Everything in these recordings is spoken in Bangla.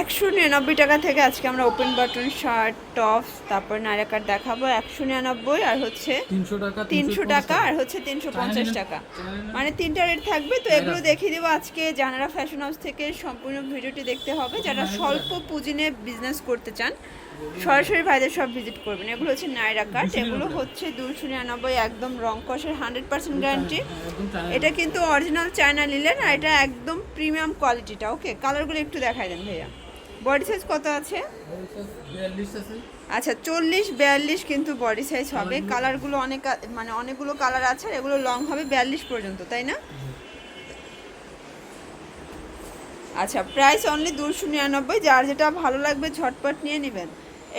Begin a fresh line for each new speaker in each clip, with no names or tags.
একশো নিরানব্বই টাকা থেকে আজকে আমরা ওপেন বাটন শার্ট টপ তারপর নারাকার দেখাবো। একশো নিরানব্বই আর হচ্ছে
তিনশো টাকা
আর হচ্ছে তিনশো পঞ্চাশ টাকা। মানে তিনটা রেট থাকবে তো এগুলো দেখিয়ে দেবো আজকে জানারা ফ্যাশন হাউস থেকে সম্পূর্ণ ভিডিওটি দেখতে হবে। যারা স্বল্প পুঁজি নিয়ে বিজনেস করতে চান সরাসরি ভাইদের সব ভিজিট করবেন। এগুলো হচ্ছে নাইরা কাট এগুলো হচ্ছে দুশো নিরানব্বই একদম রং কষের হান্ড্রেড পার্সেন্ট গ্যারান্টি এটা কিন্তু অরিজিনাল চায়না নিলেন আর এটা একদম প্রিমিয়াম কোয়ালিটিটা ওকে কালারগুলো একটু দেখাই দেন ভাইয়া। বডি সাইজ কত আছে? আচ্ছা চল্লিশ বিয়াল্লিশ কিন্তু বডি সাইজ হবে। কালারগুলো অনেক মানে অনেকগুলো কালার আছে আর এগুলো লং হবে বিয়াল্লিশ পর্যন্ত তাই না? আচ্ছা প্রাইস অনলি দুশো নিরানব্বই। যার যেটা ভালো লাগবে ঝটপট নিয়ে নেবেন।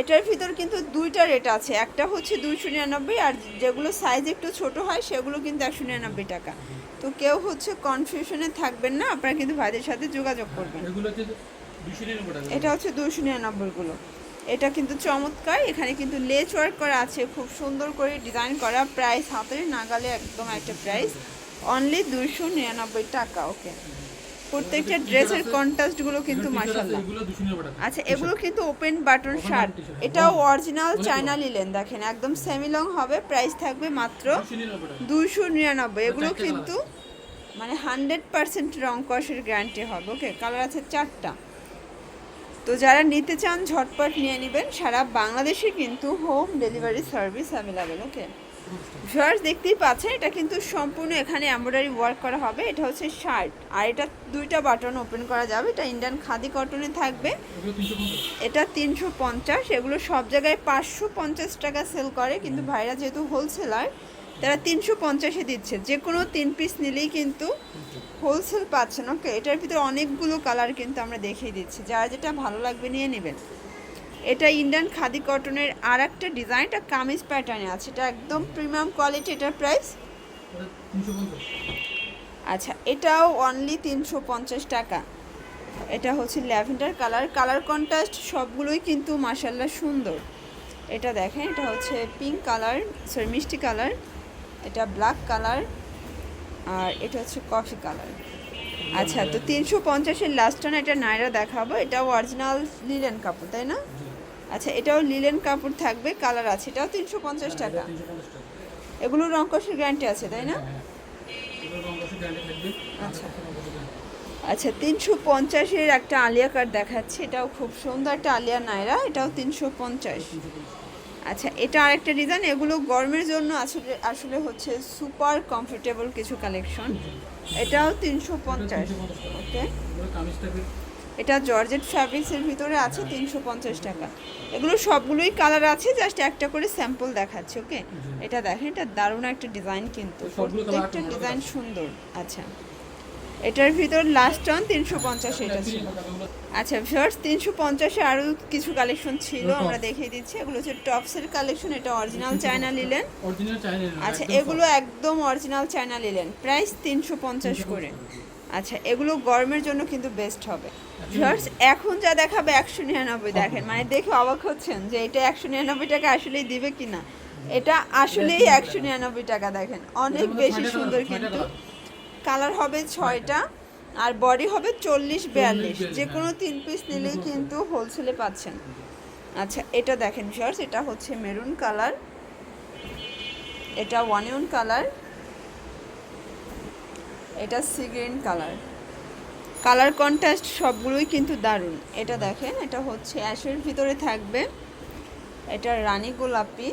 এটার ভিতর কিন্তু দুইটা রেট আছে। একটা হচ্ছে দুশো নিরানব্বই আর যেগুলো সাইজ একটু ছোট হয় সেগুলো কিন্তু একশো নিরানব্বই টাকা। তো কেউ হচ্ছে কনফিউশনে থাকবেন না আপনারা কিন্তু ভাইদের সাথে যোগাযোগ করবেন। এটা হচ্ছে দুশো নিরানব্বইগুলো এটা কিন্তু চমৎকার। এখানে কিন্তু লেচ ওয়ার্ক করা আছে খুব সুন্দর করে ডিজাইন করা। প্রাইস হাতের নাগালে একদম একটা প্রাইস অনলি দুশো নিরানব্বই টাকা ওকে প্রত্যেকটা ড্রেসের কন্ট্রাস্টগুলো কিন্তু
টাকা
আচ্ছা এগুলো কিন্তু ওপেন বাটন শার্ট এটাও অরিজিনাল চায়না লিলেন দেখেন একদম সেমি লং হবে প্রাইস থাকবে মাত্র
দুশো নিরানব্বই।
এগুলো কিন্তু মানে হান্ড্রেড পার্সেন্ট রং কষের গ্যারান্টি হবে ওকে কালার আছে চারটা। তো যারা নিতে চান ঝটপট নিয়ে নেবেন। সারা বাংলাদেশে কিন্তু home delivery service available okay viewers দেখতেই পাচ্ছেন এটা কিন্তু সম্পূর্ণ এখানে এমব্রয়ডারি ওয়ার্ক করা হবে। এটা হচ্ছে শার্ট আর এটা দুইটা বাটন ওপেন করা যাবে। এটা ইন্ডিয়ান খাদি কটনে থাকবে। এটা তিনশো পঞ্চাশ। এগুলো সব জায়গায় পাঁচশো পঞ্চাশ টাকা সেল করে। কিন্তু ভাইরা যেহেতু হোলসেলার তারা তিনশো পঞ্চাশে দিচ্ছে। যে কোনো তিন পিস নিলেই কিন্তু হোলসেল পাচ্ছেন ওকে এটার ভিতরে অনেকগুলো কালার কিন্তু আমরা দেখিয়ে দিচ্ছি। যার যেটা ভালো লাগবে নিয়ে নেবেন। এটা ইন্ডিয়ান খাদি কটনের আর একটা ডিজাইন এটা কামিজ প্যাটার্নে আছে। এটা একদম প্রিমিয়াম কোয়ালিটি এটার প্রাইস
এটা
আচ্ছা এটাও অনলি তিনশো পঞ্চাশ টাকা। এটা হচ্ছে ল্যাভেন্ডার কালার। কালার কন্ট্রাস্ট সবগুলোই কিন্তু মাসাল্লাহ সুন্দর। এটা দেখেন, এটা হচ্ছে পিঙ্ক কালার সরি মিষ্টি কালার এটা ব্ল্যাক কালার আর এটা হচ্ছে কফি কালার আচ্ছা তো তিনশো পঞ্চাশের লাস্ট টান এটা নাইরা দেখাবো। এটাও অরিজিনাল লিলেন কাপড়, তাই না? আচ্ছা এটাও লিলেন কাপড় থাকবে কালার আছে। এটাও তিনশো পঞ্চাশ টাকা।
পঞ্চাশ টাকা।
এগুলো রঙকশের গ্যারান্টি আছে তাই না?
হ্যাঁ থাকবে।
আচ্ছা। আচ্ছা তিনশো পঞ্চাশের একটা আলিয়া কার্ড দেখাচ্ছে। এটাও খুব সুন্দর একটা আলিয়া নাইরা এটাও তিনশো পঞ্চাশ। আচ্ছা এটা আরেকটা ডিজাইন এগুলো গরমের জন্য আসলে আসলে হচ্ছে সুপার কমফোর্টেবল কিছু কালেকশন এটাও তিনশো পঞ্চাশ। ওকে এটা জর্জেট ফ্যাব্রিক্সের ভিতরে আছে তিনশো পঞ্চাশ টাকা। এগুলো সবগুলোই কালার আছে জাস্ট একটা করে স্যাম্পল দেখাচ্ছে ওকে এটা দেখেন এটা দারুণ একটা ডিজাইন কিন্তু। প্রত্যেকটা ডিজাইন সুন্দর আচ্ছা। এটার ভিতর লাস্ট অন তিনশো পঞ্চাশ এটা ছিল। আচ্ছা ভিউয়ার্স তিনশো পঞ্চাশে আরও কিছু কালেকশন ছিল আমরা। দেখিয়ে দিচ্ছি। এগুলো হচ্ছে টপসের কালেকশন এটা অরিজিনাল চায়না লিলেন আচ্ছা এগুলো একদম অরিজিনাল চায়না লিলেন প্রাইস তিনশো পঞ্চাশ করে। আচ্ছা এগুলো গরমের জন্য কিন্তু বেস্ট হবে। ভিউয়ার্স এখন যা দেখাবে একশো নিরানব্বই দেখেন। মানে দেখে অবাক হচ্ছেন যে এটা একশো নিরানব্বই টাকা আসলেই দিবে কিনা। এটা আসলেই একশো নিরানব্বই টাকা দেখেন। অনেক বেশি সুন্দর কিন্তু। কালার হবে ছয়টা আর বডি হবে চল্লিশ বিয়াল্লিশ। যে কোনো তিন পিস নিলেই কিন্তু হোলসেলে পাচ্ছেন। আচ্ছা এটা দেখেন ভিউয়ার্স এটা হচ্ছে মেরুন কালার এটা ওয়ানিয়ন কালার এটা sea green colour colour contrast সবগুলোই কিন্তু দারুণ। এটা দেখেন এটা হচ্ছে অ্যাশের ভিতরে থাকবে। এটা রানী গোলাপি।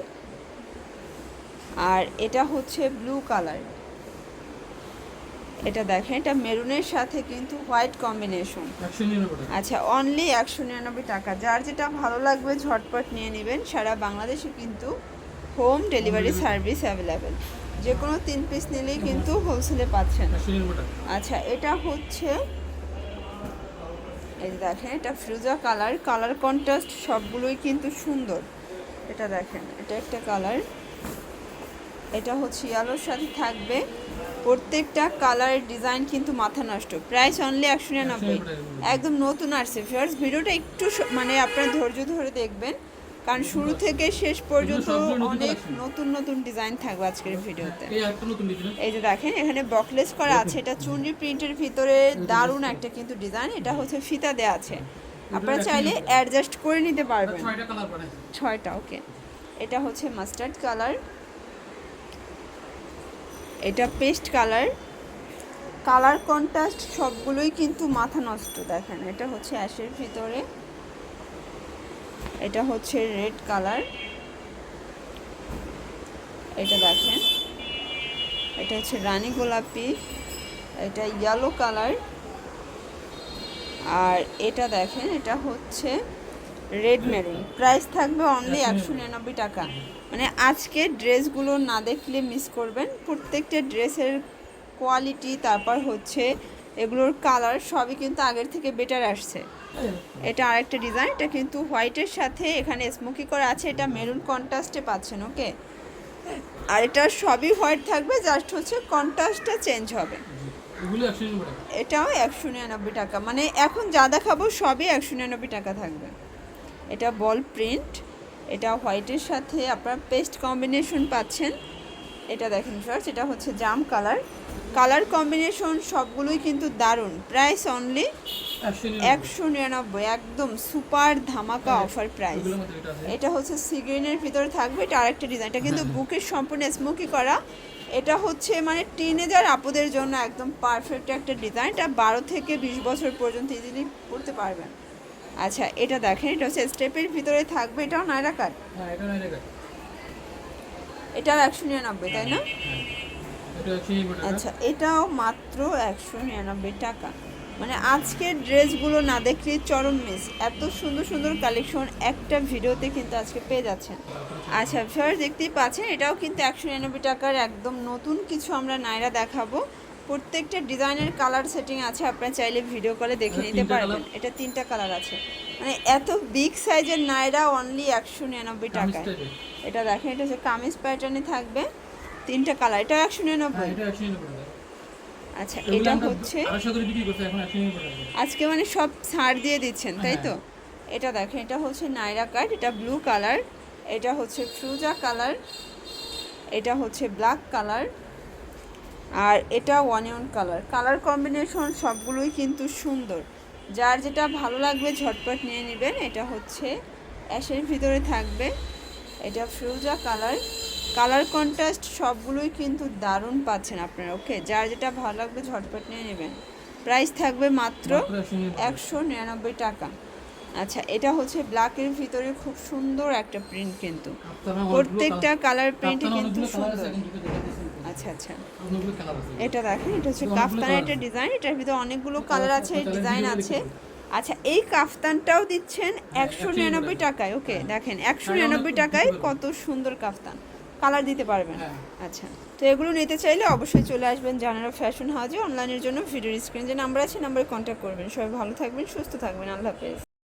আর এটা হচ্ছে ব্লু কালার এটা দেখেন এটা মেরুনের সাথে কিন্তু হোয়াইট কম্বিনেশন আচ্ছা অনলি একশো নিরানব্বই টাকা। যার যেটা ভালো লাগবে ঝটপট নিয়ে নেবেন। সারা বাংলাদেশে কিন্তু হোম ডেলিভারি সার্ভিস অ্যাভেলেবেল যে কোনো তিন পিস নিলেই কিন্তু হোলসেলে পাচ্ছেন। আচ্ছা এটা হচ্ছে এই যে দেখেন এটা ফ্রুজা কালার কালার কন্ট্রাস্ট সবগুলোই কিন্তু সুন্দর। এটা দেখেন এটা একটা কালার এটা হচ্ছে ইয়ালোর সাথে থাকবে। প্রত্যেকটা কালারের ডিজাইন কিন্তু মাথা নষ্ট। প্রাইস অনলি একশো নিরানব্বই। একদম নতুন আসছে ভিডিওটা একটু মানে আপনার ধৈর্য ধরে দেখবেন। কারণ শুরু থেকে শেষ পর্যন্ত অনেক নতুন নতুন ডিজাইন থাকবে আজকের ভিডিওতে।
এই
যে দেখেন এখানে বকলেস করা আছে এটা চুনরি প্রিন্টের ভিতরে দারুণ একটা কিন্তু ডিজাইন এটা হচ্ছে ফিতা দেওয়া আছে। আপনারা চাইলে অ্যাডজাস্ট করে নিতে পারবেন।
ছয়টা
ছয়টা ওকে এটা হচ্ছে মাস্টার্ড কালার এটা পেস্ট কালার কালার কন্ট্রাস্ট সবগুলোই কিন্তু মাথা নষ্ট দেখেন। এটা হচ্ছে অ্যাশের ভিতরে। এটা হচ্ছে রেড কালার। এটা দেখেন। এটা হচ্ছে রানী গোলাপি। এটা ইয়েলো কালার। আর এটা দেখেন এটা হচ্ছে রেড মেরুন। প্রাইস থাকবে অনলি একশো নিরানব্বই টাকা। মানে আজকে ড্রেসগুলো না দেখলে মিস করবেন। প্রত্যেকটা ড্রেসের কোয়ালিটি তারপর হচ্ছে এগুলোর কালার সবই কিন্তু আগের থেকে বেটার আসছে। এটা আরেকটা ডিজাইন এটা কিন্তু হোয়াইটের সাথে এখানে স্মোকি করা আছে এটা মেরুন কন্ট্রাস্টে পাচ্ছেন ওকে আর এটা সবই হোয়াইট থাকবে জাস্ট হচ্ছে কন্ট্রাস্টটা চেঞ্জ হবে। এটাও একশো নিরানব্বই টাকা মানে এখন যা দেখাবো সবই একশো নিরানব্বই টাকা থাকবে। এটা বল প্রিন্ট এটা হোয়াইটের সাথে আপনার পেস্ট কম্বিনেশন পাচ্ছেন। এটা দেখেন ফার্স্ট এটা হচ্ছে জাম কালার কালার কম্বিনেশন সবগুলোই কিন্তু দারুণ। প্রাইস অনলি
একশো নিরানব্বই।
একদম সুপার ধামাকা অফার প্রাইস
এটা
হচ্ছে সিগ্রিনের ভিতরে থাকবে এটা আরেকটা ডিজাইন এটা কিন্তু বুকের সম্পূর্ণ স্মোকি করা। এটা হচ্ছে মানে টিনেজার আপুদের জন্য একদম পারফেক্ট একটা ডিজাইন এটা বারো থেকে বিশ বছর পর্যন্ত ইজিলি পড়তে পারবেন। আচ্ছা এটা দেখেন এটা হচ্ছে স্টেপের ভিতরে থাকবে। এটাও নাইরা কাট
হ্যাঁ
এটাও একশো নিরানব্বই তাই না? আচ্ছা এটাও মাত্র একশো নিরানব্বই টাকা। মানে আজকের ড্রেসগুলো না দেখলে চরম মিস এত সুন্দর সুন্দর কালেকশন একটা ভিডিওতে কিন্তু আজকে পেয়ে যাচ্ছেন। আচ্ছা ফার্স্ট দেখতেই পাচ্ছেন এটাও কিন্তু একশো নিরানব্বই টাকার একদম নতুন কিছু আমরা নাইরা দেখাবো। প্রত্যেকটা ডিজাইনের কালার সেটিং আছে আপনারা চাইলে ভিডিও কলে দেখে নিতে পারবেন। এটা তিনটা কালার আছে। মানে এত বিগ সাইজের নাইরা অনলি একশো নিরানব্বই টাকায়। এটা দেখেন এটা হচ্ছে কামিজ প্যাটার্নে থাকবে। তিনটা কালার এটা একশো
হ্যাঁ
নিরানব্বই
টাকা।
আচ্ছা এটা হচ্ছে আজকে মানে সব ছাড় দিয়ে দিচ্ছেন তাই তো?
হ্যাঁ।
এটা দেখেন এটা হচ্ছে নাইরা কাট এটা ব্লু কালার এটা হচ্ছে ফ্রুজা কালার এটা হচ্ছে ব্ল্যাক কালার আর এটা ওয়ানিয়ন কালার। কালার কম্বিনেশন সবগুলোই কিন্তু সুন্দর। যার যেটা ভালো লাগবে ঝটপট নিয়ে নেবেন এটা হচ্ছে অ্যাশের ভিতরে থাকবে এটা ফ্রুজা কালার। কালার কন্ট্রাস্ট সবগুলোই কিন্তু দারুণ পাচ্ছেন আপনারা ওকে যার যেটা ভালো লাগবে ঝটপট নিয়ে নেবেন। প্রাইস থাকবে মাত্র
একশো নিরানব্বই টাকা।
আচ্ছা এটা হচ্ছে ব্ল্যাকের ভিতরে খুব সুন্দর একটা প্রিন্ট কিন্তু। প্রত্যেকটা কালার
কাপ্তানে
কিন্তু সুন্দর। আচ্ছা আচ্ছা। এটা দেখেন এটা হচ্ছে কাফতানের একটা ডিজাইন এটার ভিতরে অনেকগুলো কালার আছে ডিজাইন আছে। আচ্ছা এই কাফতানটাও দিচ্ছেন একশো
একশো
নিরানব্বই। টাকায় ওকে দেখেন একশো
হ্যাঁ,
নিরানব্বই টাকায় কত সুন্দর কাফতান। কালার দিতে পারবেন।
হ্যাঁ।
আচ্ছা। তো এগুলো নিতে চাইলে অবশ্যই চলে আসবেন জানারা ফ্যাশন হাউজে অনলাইনের জন্য ভিডিওর স্ক্রিন যে নাম্বার আছে নাম্বারে কন্ট্যাক্ট করবেন। সবাই ভালো থাকবেন সুস্থ থাকবেন। আল্লাহ হাফেজ।